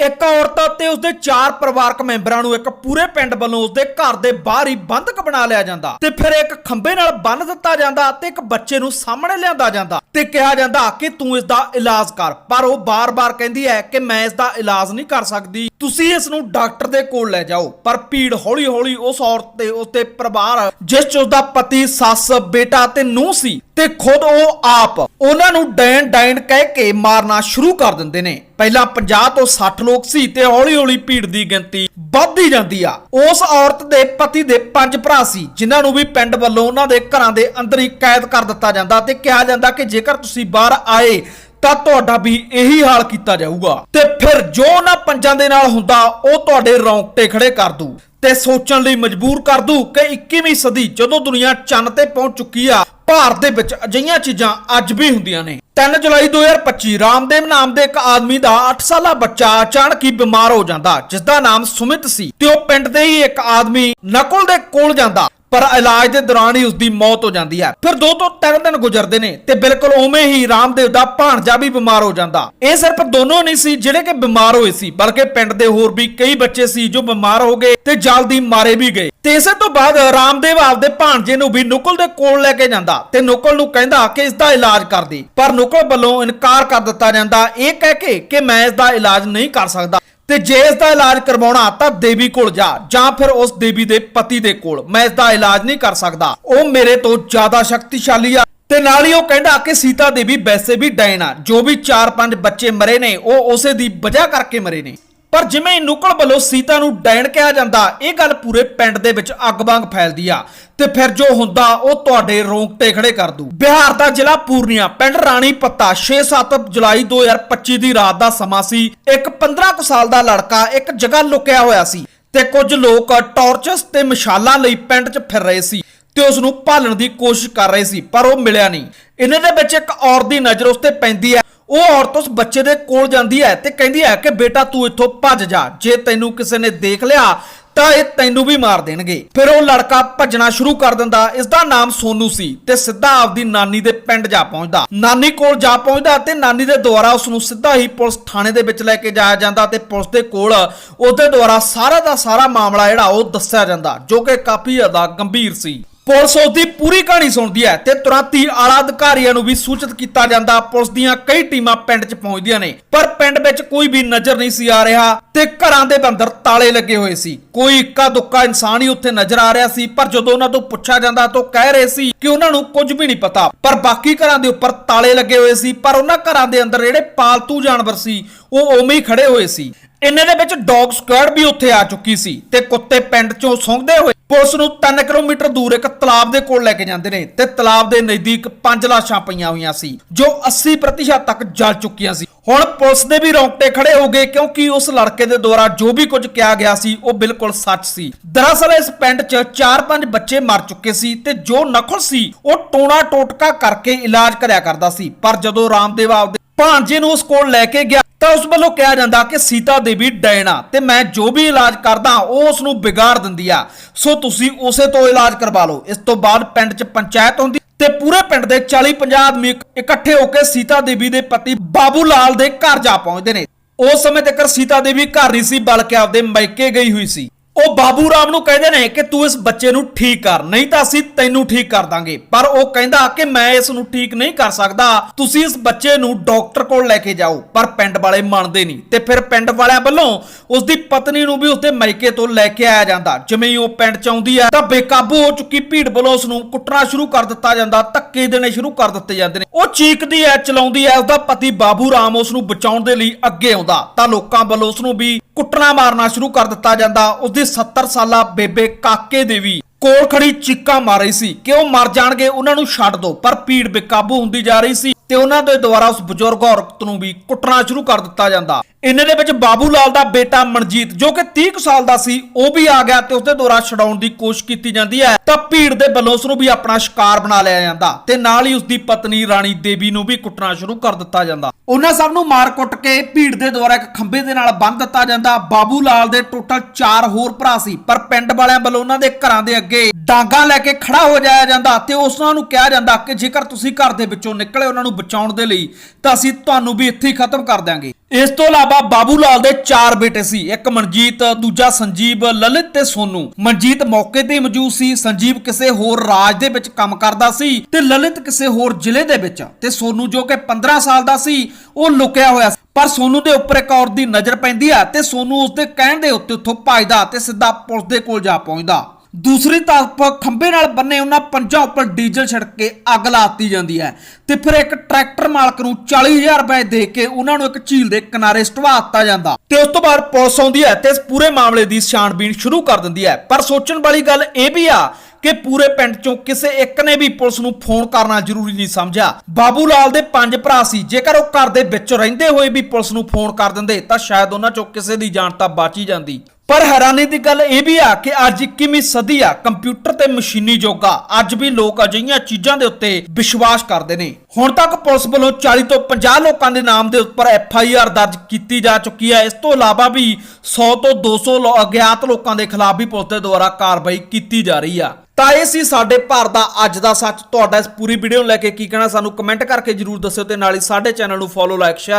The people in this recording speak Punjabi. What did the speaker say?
ਇੱਕ ਔਰਤ ਤੇ ਉਸਦੇ ਚਾਰ ਪਰਿਵਾਰਕ ਮੈਂਬਰਾਂ ਨੂੰ ਇੱਕ ਪੂਰੇ ਪਿੰਡ ਵੱਲੋਂ ਉਸਦੇ ਘਰ ਦੇ ਬਾਹਰ ਹੀ ਬੰਧਕ ਬਣਾ ਲਿਆ ਜਾਂਦਾ ਤੇ ਫਿਰ ਇੱਕ ਖੰਭੇ ਨਾਲ ਬੰਨ ਦਿੱਤਾ ਜਾਂਦਾ ਤੇ ਇੱਕ ਬੱਚੇ ਨੂੰ ਸਾਹਮਣੇ ਲਿਆਂਦਾ ਜਾਂਦਾ ਤੇ ਕਿਹਾ ਜਾਂਦਾ ਕਿ ਤੂੰ ਇਸ ਦਾ ਇਲਾਜ ਕਰ ਪਰ ਉਹ ਬਾਰ-ਬਾਰ ਕਹਿੰਦੀ ਹੈ ਕਿ ਮੈਂ ਇਸ ਦਾ ਇਲਾਜ ਨਹੀਂ ਕਰ ਸਕਦੀ। ਤੁਸੀਂ ਇਸ ਨੂੰ ਡਾਕਟਰ ਦੇ ਕੋਲ ਲੈ ਜਾਓ, ਪਰ ਭੀੜ ਹੌਲੀ-ਹੌਲੀ ਉਸ ਔਰਤ ਤੇ ਉਸਦੇ ਪਰਿਵਾਰ ਜਿਸ ਚ ਉਸਦਾ ਪਤੀ, ਸੱਸ, ਬੇਟਾ ਤੇ ਨੂੰਹ ਸੀ ਤੇ ਖੁਦ ਉਹ ਆਪ ਉਹਨਾਂ ਨੂੰ ਡੈਣ ਡੈਣ ਕਹਿ ਕੇ ਮਾਰਨਾ ਸ਼ੁਰੂ ਕਰ ਦਿੰਦੇ ਨੇ। ਪਹਿਲਾਂ 50 ਤੋਂ 60 ਲੋਕ ਸੀ ਤੇ ਹੌਲੀ-ਹੌਲੀ ਭੀੜ ਦੀ ਗਿਣਤੀ ਵੱਧਦੀ ਜਾਂਦੀ ਆ। ਉਸ ਔਰਤ ਦੇ ਪਤੀ ਦੇ ਪੰਜ ਭਰਾ ਸੀ, ਜਿਨ੍ਹਾਂ ਨੂੰ ਵੀ ਪਿੰਡ ਵੱਲੋਂ ਉਹਨਾਂ ਦੇ ਘਰਾਂ ਦੇ ਅੰਦਰ ਹੀ ਕੈਦ ਕਰ ਦਿੱਤਾ ਜਾਂਦਾ ਤੇ ਕਿਹਾ ਜਾਂਦਾ ਕਿ ਜੇਕਰ ਤੁਸੀਂ ਬਾਹਰ ਆਏ ਤਾਂ ਤੁਹਾਡਾ ਵੀ ਇਹੀ ਹਾਲ ਕੀਤਾ ਜਾਊਗਾ। ਤੇ ਫਿਰ ਜੋ ਉਹਨਾਂ ਪੰਜਾਂ ਦੇ ਨਾਲ ਹੁੰਦਾ, ਉਹ ਤੁਹਾਡੇ ਰੌਂਗਟੇ ਖੜੇ ਕਰ ਦੂ ਤੇ ਸੋਚਣ ਲਈ ਮਜਬੂਰ ਕਰ ਦੂ ਕਿ 21ਵੀਂ ਸਦੀ ਜਦੋਂ ਦੁਨੀਆ ਚੰਨ ਤੇ ਪਹੁੰਚ ਚੁੱਕੀ ਆ, ਭਾਰਤ ਦੇ ਵਿੱਚ ਅਜਿਹੀਆਂ ਚੀਜ਼ਾਂ ਅੱਜ ਵੀ ਹੁੰਦੀਆਂ ਨੇ। 3 ਜੁਲਾਈ 2025 ਰਾਮਦੇਵ ਨਾਮ ਦੇ ਇੱਕ ਆਦਮੀ ਦਾ 8 ਸਾਲਾ ਬੱਚਾ ਅਚਾਨਕ ਹੀ ਬਿਮਾਰ ਹੋ ਜਾਂਦਾ ਜਿਸ ਦਾ ਨਾਮ ਸੁਮਿਤ ਸੀ ਤੇ ਉਹ ਪਿੰਡ ਦੇ ਹੀ ਇੱਕ ਆਦਮੀ ਨਕੁਲ ਦੇ ਕੋਲ ਜਾਂਦਾ। ਪਰ ਇਲਾਜ ਦੇ ਦੌਰਾਨ ਹੀ ਉਸਦੀ ਮੌਤ ਹੋ ਜਾਂਦੀ ਹੈ। ਫਿਰ ਦੋ ਤੋਂ ਤਿੰਨ ਦਿਨ ਗੁਜ਼ਰਦੇ ਨੇ ਤੇ ਬਿਲਕੁਲ ਉਵੇਂ ਹੀ ਰਾਮਦੇਵ ਦਾ ਭਾਣਜਾ ਵੀ ਬਿਮਾਰ ਹੋ ਜਾਂਦਾ। ਇਹ ਸਿਰਫ ਦੋਨੋਂ ਨਹੀਂ ਸੀ, ਜਿਹੜੇ ਕਿ ਬਿਮਾਰ ਹੋਏ ਸੀ, ਬਲਕਿ ਪਿੰਡ ਦੇ ਹੋਰ ਵੀ ਕਈ ਬੱਚੇ ਸੀ ਜੋ ਬਿਮਾਰ ਹੋ ਗਏ ਤੇ ਜਲਦੀ ਮਾਰੇ ਵੀ ਗਏ। ਤੇ ਇਸੇ ਤੋਂ ਬਾਅਦ ਰਾਮਦੇਵ ਆਪਦੇ ਭਾਣਜੇ ਨੂੰ ਵੀ ਨੁਕਲ ਦੇ ਕੋਲ ਲੈ ਕੇ ਜਾਂਦਾ ਤੇ ਨੁਕਲ ਨੂੰ ਕਹਿੰਦਾ ਕਿ ਇਸ ਦਾ ਇਲਾਜ ਕਰ ਦੇ। ਪਰ ਨੁਕਲ ਵੱਲੋਂ ਇਨਕਾਰ ਕਰ ਦਿੱਤਾ ਜਾਂਦਾ। ਇਹ ਕਹਿ ਕੇ ਕਿ ਮੈਂ ਇਸ ਦਾ ਇਲਾਜ ਨਹੀਂ ਕਰ ਸਕਦਾ। ਤੇ ਜੇ ਇਸ ਦਾ ਇਲਾਜ ਕਰਵਾਉਣਾ ਤਾਂ ਦੇਵੀ ਕੋਲ ਜਾ, ਜਾਂ ਫਿਰ ਉਸ ਦੇਵੀ ਦੇ ਪਤੀ ਦੇ ਕੋਲ। ਮੈਂ ਇਸ ਦਾ ਇਲਾਜ ਨਹੀਂ ਕਰ ਸਕਦਾ। ਉਹ ਮੇਰੇ ਤੋਂ ਜ਼ਿਆਦਾ ਸ਼ਕਤੀਸ਼ਾਲੀ ਆ। ਤੇ ਨਾਲ ਹੀ ਉਹ ਕਹਿੰਦਾ ਕਿ ਸੀਤਾ ਦੇਵੀ ਵੈਸੇ ਵੀ ਡੈਣ ਆ। ਜੋ ਵੀ 4-5 ਬੱਚੇ ਮਰੇ ਨੇ, ਉਹ ਉਸੇ ਦੀ ਵਜ੍ਹਾ ਕਰਕੇ ਮਰੇ ਨੇ। ਪਰ ਜਿਵੇਂ ਨੁਕਲ ਵੱਲੋਂ ਸੀਤਾ ਨੂੰ ਡੈਣ ਕਿਹਾ ਜਾਂਦਾ, ਇਹ ਗੱਲ ਪੂਰੇ ਪਿੰਡ ਦੇ ਵਿੱਚ ਅੱਗ ਵਾਂਗ ਫੈਲਦੀ ਆ। ਤੇ ਫਿਰ ਜੋ ਹੁੰਦਾ, ਉਹ ਤੁਹਾਡੇ ਰੋਂਗਟੇ ਖੜੇ ਕਰ ਦੂ। ਬਿਹਾਰ ਦਾ ਜ਼ਿਲ੍ਹਾ ਪੂਰਨੀਆ, ਪਿੰਡ ਰਾਣੀ ਪੱਤਾ 6-7 ਜੁਲਾਈ 2025 ਦੀ ਰਾਤ ਦਾ ਸਮਾਂ ਸੀ। ਇੱਕ 15 ਕੁ ਸਾਲ ਦਾ ਲੜਕਾ ਇੱਕ ਜਗ੍ਹਾ ਲੁਕਿਆ ਹੋਇਆ ਸੀ ਤੇ ਕੁਝ ਲੋਕ ਟਾਰਚਸ ਤੇ ਮਸ਼ਾਲਾਂ ਲਈ ਪਿੰਡ 'ਚ ਫਿਰ ਰਹੇ ਸੀ ਤੇ ਉਸ ਨੂੰ ਭਾਲਣ ਦੀ ਕੋਸ਼ਿਸ਼ ਕਰ ਰਹੇ ਸੀ, ਪਰ ਉਹ ਮਿਲਿਆ ਨਹੀਂ। ਇਹਨਾਂ ਦੇ ਵਿੱਚ ਇੱਕ ਔਰਤ ਦੀ ਨਜ਼ਰ ਉਸ ਤੇ ਪੈਂਦੀ ਹੈ। ਉਹ ਔਰਤ ਉਸ ਬੱਚੇ ਦੇ ਕੋਲ ਜਾਂਦੀ ਹੈ ਤੇ ਕਹਿੰਦੀ ਹੈ ਕਿ ਬੇਟਾ ਤੂੰ ਇੱਥੋਂ ਭੱਜ ਜਾ, ਜੇ ਤੈਨੂੰ ਕਿਸੇ ਨੇ ਦੇਖ ਲਿਆ ਤਾਂ ਇਹ ਤੈਨੂੰ ਵੀ ਮਾਰ ਦੇਣਗੇ। ਫਿਰ ਉਹ ਲੜਕਾ ਭੱਜਣਾ ਸ਼ੁਰੂ ਕਰ ਦਿੰਦਾ ਇਸ ਦਾ ਨਾਮ ਸੋਨੂ ਸੀ ਤੇ ਸਿੱਧਾ ਆਪਦੀ ਨਾਨੀ ਦੇ ਪਿੰਡ ਜਾ ਪਹੁੰਚਦਾ। ਨਾਨੀ ਕੋਲ ਜਾ ਪਹੁੰਚਦਾ ਤੇ ਨਾਨੀ ਦੇ ਦੁਆਰਾ ਉਸ ਨੂੰ ਸਿੱਧਾ ਹੀ ਪੁਲਿਸ ਥਾਣੇ ਦੇ ਵਿੱਚ ਲੈ ਕੇ ਜਾਇਆ ਜਾਂਦਾ ਤੇ ਪੁਲਿਸ ਦੇ ਕੋਲ ਉਹਦੇ ਦੁਆਰਾ ਸਾਰਾ ਦਾ ਸਾਰਾ ਮਾਮਲਾ ਜਿਹੜਾ ਉਹ ਦੱਸਿਆ ਜਾਂਦਾ, ਜੋ ਕਿ ਕਾਫੀ ਜ਼ਿਆਦਾ ਗੰਭੀਰ ਸੀ। ਪੁਲਿਸ ਉਸਦੀ ਪੂਰੀ ਕਹਾਣੀ ਸੁਣਦੀ ਹੈ ਤੇ ਤੁਰੰਤ ਹੀ ਆਲਾ ਅਧਿਕਾਰੀਆਂ ਨੂੰ ਵੀ ਸੂਚਿਤ ਕੀਤਾ ਜਾਂਦਾ, ਪੁਲਿਸ ਦੀਆਂ ਕਈ ਟੀਮਾਂ ਪਿੰਡ 'ਚ ਪਹੁੰਚਦੀਆਂ ਨੇ, ਪਰ ਪਿੰਡ ਵਿੱਚ ਕੋਈ ਵੀ ਨਜ਼ਰ ਨਹੀਂ ਸੀ ਆ ਰਿਹਾ ਤੇ ਘਰਾਂ ਦੇ ਅੰਦਰ ਤਾਲੇ ਲੱਗੇ ਹੋਏ ਸੀ। ਕੋਈ ਇੱਕਾ ਦੁੱਕਾ ਇਨਸਾਨ ਹੀ ਉੱਥੇ ਨਜ਼ਰ ਆ ਰਿਹਾ ਸੀ, ਪਰ ਜਦੋਂ ਉਹਨਾਂ ਤੋਂ ਪੁੱਛਿਆ ਜਾਂਦਾ ਤਾਂ ਉਹ ਕਹਿ ਰਹੇ ਸੀ ਕਿ ਉਹਨਾਂ ਨੂੰ ਕੁਝ ਵੀ ਨਹੀਂ ਪਤਾ। ਪਰ ਬਾਕੀ ਘਰਾਂ ਦੇ ਉੱਪਰ ਤਾਲੇ ਲੱਗੇ ਹੋਏ ਸੀ, ਪਰ ਉਹਨਾਂ ਘਰਾਂ ਦੇ ਅੰਦਰ ਜਿਹੜੇ ਪਾਲਤੂ ਜਾਨਵਰ ਸੀ, ਉਹ ਉਵੇਂ ਹੀ ਖੜੇ ਹੋਏ ਸੀ। ਇਹਨਾਂ ਦੇ ਵਿੱਚ ਡੌਗ ਸਕੁਐਡ ਵੀ ਉੱਥੇ ਆ ਚੁੱਕੀ ਸੀ ਤੇ ਕੁੱਤੇ ਪਿੰਡ 'ਚੋਂ ਸੌਂਗਦੇ ਹੋਏ ਪੁਲਿਸ ਨੂੰ 3 ਕਿਲੋਮੀਟਰ ਦੂਰ ਇੱਕ ਤਲਾਬ ਦੇ ਕੋਲ ਲੈ ਕੇ ਜਾਂਦੇ ਨੇ ਤੇ ਤਲਾਬ ਦੇ ਨਜ਼ਦੀਕ ਪੰਜ ਲਾਸ਼ਾਂ ਪਈਆਂ ਹੋਈਆਂ ਸੀ, ਜੋ 80% ਤੱਕ ਜਲ ਚੁੱਕੀਆਂ ਸੀ। ਹੁਣ ਪੁਲਿਸ ਦੇ ਵੀ ਰੌਂਗਟੇ ਖੜੇ ਹੋ ਗਏ ਕਿਉਂਕਿ ਉਸ ਲੜਕੇ ਦੇ ਦੁਆਰਾ ਜੋ ਵੀ ਕੁਝ ਕਿਹਾ ਗਿਆ ਸੀ, ਉਹ ਬਿਲਕੁਲ ਸੱਚ ਸੀ। ਦਰਅਸਲ ਇਸ ਪਿੰਡ 'ਚ 4-5 ਬੱਚੇ ਮਰ ਚੁੱਕੇ ਸੀ ਤੇ ਜੋ ਨਖੁਲ ਸੀ, ਉਹ ਟੋਣਾ ਟੋਟਕਾ ਕਰਕੇ ਇਲਾਜ ਕਰਿਆ ਕਰਦਾ ਸੀ। ਪਰ ਜਦੋਂ ਰਾਮਦੇਵ ਆਪਦੇ ਭਾਂਜੇ ਨੂੰ ਉਸ ਕੋਲ ਲੈ ਕੇ ਗਿਆ ਤਾਂ ਉਸ ਵੱਲੋਂ ਕਿਹਾ ਜਾਂਦਾ ਕਿ ਸੀਤਾ ਦੇਵੀ ਡੈਣਾ ਤੇ ਮੈਂ ਜੋ ਵੀ ਇਲਾਜ ਕਰਦਾ, ਉਹ ਉਸ ਨੂੰ ਵਿਗਾੜ ਦਿੰਦੀ ਆ। ਸੋ ਤੁਸੀਂ ਉਸੇ ਤੋਂ ਇਲਾਜ ਕਰਵਾ ਲਓ। ਇਸ ਤੋਂ ਬਾਅਦ ਪਿੰਡ 'ਚ ਪੰਚਾਇਤ ਹੁੰਦੀ ਤੇ ਪੂਰੇ ਪਿੰਡ ਦੇ 40-50 ਆਦਮੀ ਇਕੱਠੇ ਹੋ ਕੇ ਸੀਤਾ ਦੇਵੀ ਦੇ ਪਤੀ ਬਾਬੂ ਲਾਲ ਦੇ ਘਰ ਜਾ ਪਹੁੰਚਦੇ ਨੇ। ਉਸ ਸਮੇਂ ਤੱਕ ਸੀਤਾ ਦੇਵੀ ਘਰ ਨਹੀਂ ਸੀ, ਬਲਕਿ ਆਪਦੇ ਮਾਇਕੇ ਗਈ ਹੋਈ ਸੀ। ਉਹ ਬਾਬੂ ਰਾਮ ਨੂੰ ਕਹਿੰਦੇ ਨੇ ਕਿ ਤੂੰ ਇਸ ਬੱਚੇ ਨੂੰ ਠੀਕ ਕਰ, ਨਹੀਂ ਤਾਂ ਅਸੀਂ ਤੈਨੂੰ ਠੀਕ ਕਰ ਦਾਂਗੇ। ਪਰ ਉਹ ਕਹਿੰਦਾ ਕਿ ਮੈਂ ਇਸ ਨੂੰ ਠੀਕ ਨਹੀਂ ਕਰ ਸਕਦਾ। ਤੁਸੀਂ ਇਸ ਬੱਚੇ ਨੂੰ ਡਾਕਟਰ ਕੋਲ ਲੈ ਕੇ ਜਾਓ, ਪਰ ਪਿੰਡ ਵਾਲੇ ਮੰਨਦੇ ਨਹੀਂ। ਤੇ ਫਿਰ ਪਿੰਡ ਵਾਲਿਆਂ ਵੱਲੋਂ ਉਸ ਦੀ ਪਤਨੀ ਨੂੰ ਵੀ ਉਸਦੇ ਮਾਇਕੇ ਤੋਂ ਲੈ ਕੇ ਆਇਆ ਜਾਂਦਾ। ਜਿਵੇਂ ਹੀ ਉਹ ਪਿੰਡ ਚ ਆਉਂਦੀ ਹੈ ਤਾਂ ਬੇਕਾਬੂ ਹੋ ਚੁੱਕੀ ਭੀੜ ਵੱਲੋਂ ਉਸ ਨੂੰ ਕੁੱਟਣਾ ਸ਼ੁਰੂ ਕਰ ਦਿੱਤਾ ਜਾਂਦਾ। ਧੱਕੇ ਦੇਣੇ ਸ਼ੁਰੂ ਕਰ ਦਿੱਤੇ ਜਾਂਦੇ ਨੇ। ਉਹ ਚੀਕਦੀ ਹੈ ਚਲਾਉਂਦੀ ਹੈ ਉਸਦਾ ਪਤੀ ਬਾਬੂ ਰਾਮ ਉਸ ਨੂੰ ਬਚਾਉਣ ਦੇ ਲਈ ਅੱਗੇ ਆਉਂਦਾ। ਤਾਂ ਲੋਕਾਂ ਵੱਲੋਂ ਉਸ ਨੂੰ ਵੀ ਕੁੱਟਣਾ ਮਾਰਨਾ ਸ਼ੁਰੂ ਕਰ ਦਿੱਤਾ ਜਾਂਦਾ। ਉਸਦੀ 70 ਸਾਲਾ ਬੇਬੇ ਕਾਕੇ ਦੇ ਵੀ ਕੋਲ ਖੜੀ ਚੀਕਾਂ ਮਾਰ ਰਹੀ ਸੀ। ਕਿ ਉਹ ਮਰ ਜਾਣਗੇ, ਉਹਨਾਂ ਨੂੰ ਛੱਡ ਦਿਓ ਪਰ ਭੀੜ ਬੇਕਾਬੂ ਹੁੰਦੀ ਜਾ ਰਹੀ ਸੀ ਤੇ ਉਹਨਾਂ ਦੇ ਦੁਆਰਾ ਉਸ ਬਜ਼ੁਰਗ ਔਰਤ ਨੂੰ ਵੀ ਕੁੱਟਣਾ ਸ਼ੁਰੂ ਕਰ ਦਿੱਤਾ ਜਾਂਦਾ। ਇਹਨਾਂ ਦੇ ਵਿੱਚ ਬਾਬੂ ਲਾਲ ਦਾ ਬੇਟਾ ਮਨਜੀਤ, ਜੋ ਕਿ 30 ਕੁ ਸਾਲ ਦਾ ਸੀ, ਉਹ ਵੀ ਆ ਗਿਆ ਤੇ ਉਸਦੇ ਦੁਆਰਾ ਛਡਾਉਣ ਦੀ ਕੋਸ਼ਿਸ਼ ਕੀਤੀ ਜਾਂਦੀ ਹੈ। ਤਾਂ ਭੀੜ ਦੇ ਵੱਲੋਂ ਉਸ ਨੂੰ ਵੀ ਆਪਣਾ ਸ਼ਿਕਾਰ ਬਣਾ ਲਿਆ ਜਾਂਦਾ ਤੇ ਨਾਲ ਹੀ ਉਸਦੀ ਪਤਨੀ ਰਾਣੀ ਦੇਵੀ ਨੂੰ ਵੀ ਕੁੱਟਣਾ ਸ਼ੁਰੂ ਕਰ ਦਿੱਤਾ ਜਾਂਦਾ। ਉਹਨਾਂ ਸਭ ਨੂੰ ਮਾਰ ਕੁੱਟ ਕੇ ਭੀੜ ਦੇ ਦੁਆਰਾ ਇੱਕ ਖੰਭੇ ਦੇ ਨਾਲ ਬੰਨ੍ਹ ਦਿੱਤਾ ਜਾਂਦਾ। ਬਾਬੂ ਲਾਲ ਦੇ ਟੋਟਲ 4 ਹੋਰ ਭਰਾ ਸੀ, ਪਰ ਪਿੰਡ ਵਾਲਿਆਂ ਵੱਲੋਂ ਉਹਨਾਂ ਦੇ ਘਰਾਂ ਦੇ ਅੱਗੇ ਡਾਂਗਾ ਲੈ ਕੇ ਖੜਾ ਹੋ ਜਾਇਆ ਜਾਂਦਾ ਤੇ ਉਸਨਾਂ ਨੂੰ ਕਿਹਾ ਜਾਂਦਾ ਕਿ ਜੇਕਰ ਤੁਸੀਂ ਘਰ ਦੇ ਵਿੱਚੋਂ ਨਿਕਲੇ ਉਹਨਾਂ ਨੂੰ ਬਚਾਉਣ ਦੇ ਲਈ, ਤਾਂ ਅਸੀਂ ਤੁਹਾਨੂੰ ਵੀ ਇੱਥੇ ਹੀ ਖਤਮ ਕਰ ਦਿਆਂਗੇ। ਇਸ ਤੋਂ ਇਲਾਵਾ ਬਾਬੂ ਲਾਲ ਦੇ ਚਾਰ ਬੇਟੇ ਸੀ, ਇੱਕ ਮਨਜੀਤ, ਦੂਜਾ ਸੰਜੀਵ, ਲਲਿਤ ਤੇ ਸੋਨੂ। ਮਨਜੀਤ ਮੌਕੇ ਤੇ ਮੌਜੂਦ ਸੀ, ਸੰਜੀਵ ਕਿਸੇ ਹੋਰ ਰਾਜ ਦੇ ਵਿੱਚ ਕੰਮ ਕਰਦਾ ਸੀ ਤੇ ਲਲਿਤ ਕਿਸੇ ਹੋਰ ਜ਼ਿਲ੍ਹੇ ਦੇ ਵਿੱਚ। ਤੇ ਸੋਨੂ ਜੋ ਕਿ 15 ਸਾਲ ਦਾ ਸੀ, ਉਹ ਲੁਕਿਆ ਹੋਇਆ ਸੀ। ਪਰ ਸੋਨੂ ਦੇ ਉੱਪਰ ਇੱਕ ਔਰਤ ਦੀ ਨਜ਼ਰ ਪੈਂਦੀ ਆ ਤੇ ਸੋਨੂ ਉਸ ਦੇ ਕਹਿਣ ਦੇ ਉੱਤੇ ਉੱਥੋਂ ਭੱਜਦਾ ਤੇ ਸਿੱਧਾ ਪੁਲਿਸ ਦੇ ਕੋਲ ਜਾ ਪਹੁੰਚਦਾ। ਦੂਸਰੀ ਤਰਫ ਖੰਭੇ ਨਾਲ ਬੰਨੇ ਉਹਨਾਂ ਪੰਜਾਂ ਉੱਪਰ ਡੀਜ਼ਲ ਛਿੜਕ ਕੇ ਅੱਗ ਲਾਤੀ ਜਾਂਦੀ ਹੈ। ਤੇ ਫਿਰ ਇੱਕ ਟਰੈਕਟਰ ਮਾਲਕ ਨੂੰ 40000 ਰੁਪਏ ਦੇ ਕੇ ਉਹਨਾਂ ਨੂੰ ਇੱਕ ਝੀਲ ਦੇ ਕਿਨਾਰੇ ਸਟਵਾ ਦਿੱਤਾ ਜਾਂਦਾ। ਤੇ ਉਸ ਤੋਂ ਬਾਅਦ ਪੁਲਿਸ ਆਉਂਦੀ ਹੈ ਤੇ ਇਸ ਪੂਰੇ ਮਾਮਲੇ ਦੀ ਛਾਣਬੀਣ ਸ਼ੁਰੂ ਕਰ ਦਿੰਦੀ ਹੈ। ਪਰ ਸੋਚਣ ਵਾਲੀ ਗੱਲ ਇਹ ਵੀ ਆ ਕਿ ਪੂਰੇ ਪਿੰਡ ਚੋਂ ਕਿਸੇ ਇੱਕ ਨੇ ਵੀ ਪੁਲਿਸ ਨੂੰ ਫੋਨ ਕਰਨਾ ਜ਼ਰੂਰੀ ਨਹੀਂ ਸਮਝਿਆ। ਬਾਬੂ ਲਾਲ ਦੇ ਪੰਜ ਭਰਾ ਸੀ। ਜੇਕਰ ਉਹ ਘਰ ਦੇ ਵਿੱਚ ਰਹਿੰਦੇ ਹੋਏ ਵੀ ਪੁਲਿਸ ਨੂੰ ਫੋਨ ਕਰ ਦਿੰਦੇ, ਤਾਂ ਸ਼ਾਇਦ ਉਹਨਾਂ ਚੋਂ ਕਿਸੇ ਦੀ ਜਾਨ ਤਾਂ ਬਚ ਹੀ ਜਾਂਦੀ। ਪਰ ਹੈਰਾਨੀ ਦੀ ਗੱਲ ਇਹ ਵੀ ਆ ਕਿ ਅੱਜ 21ਵੀਂ ਸਦੀ ਆ ਕੰਪਿਊਟਰ ਤੇ ਮਸ਼ੀਨੀ ਯੋਗਾ। ਅੱਜ ਵੀ ਲੋਕ ਅਜਿਹੀਆਂ ਚੀਜ਼ਾਂ ਦੇ ਉੱਤੇ ਵਿਸ਼ਵਾਸ ਕਰਦੇ ਨੇ। ਹੁਣ ਤੱਕ ਪੁਲਿਸ ਵੱਲੋਂ 40 ਤੋਂ 50 ਲੋਕਾਂ ਦੇ ਨਾਮ ਦੇ ਉੱਪਰ ਐਫ ਆਈ ਆਰ ਦਰਜ ਕੀਤੀ ਜਾ ਚੁੱਕੀ ਹੈ। ਇਸ ਤੋਂ ਇਲਾਵਾ ਵੀ 100 ਤੋਂ 200 ਲੋ- ਅਗਿਆਤ ਲੋਕਾਂ ਦੇ ਖਿਲਾਫ ਵੀ ਪੁਲਿਸ ਦੇ ਦੁਆਰਾ ਕਾਰਵਾਈ ਕੀਤੀ ਜਾ ਰਹੀ ਆ। ਤਾਂ ਇਹ ਸੀ ਸਾਡੇ ਭਾਰਤ ਦਾ ਅੱਜ ਦਾ ਸੱਚ। ਤੁਹਾਡਾ ਇਸ ਪੂਰੀ ਵੀਡੀਓ ਨੂੰ ਲੈ ਕੇ ਕੀ ਕਹਿਣਾ? ਸਾਨੂੰ ਕਮੈਂਟ ਕਰਕੇ ਜਰੂਰ ਦੱਸਿਓ ਤੇ ਨਾਲ ਹੀ ਸਾਡੇ ਚੈਨਲ ਨੂੰ ਫੋਲੋ ਲਾਈਕ ਸ਼ੇਅਰ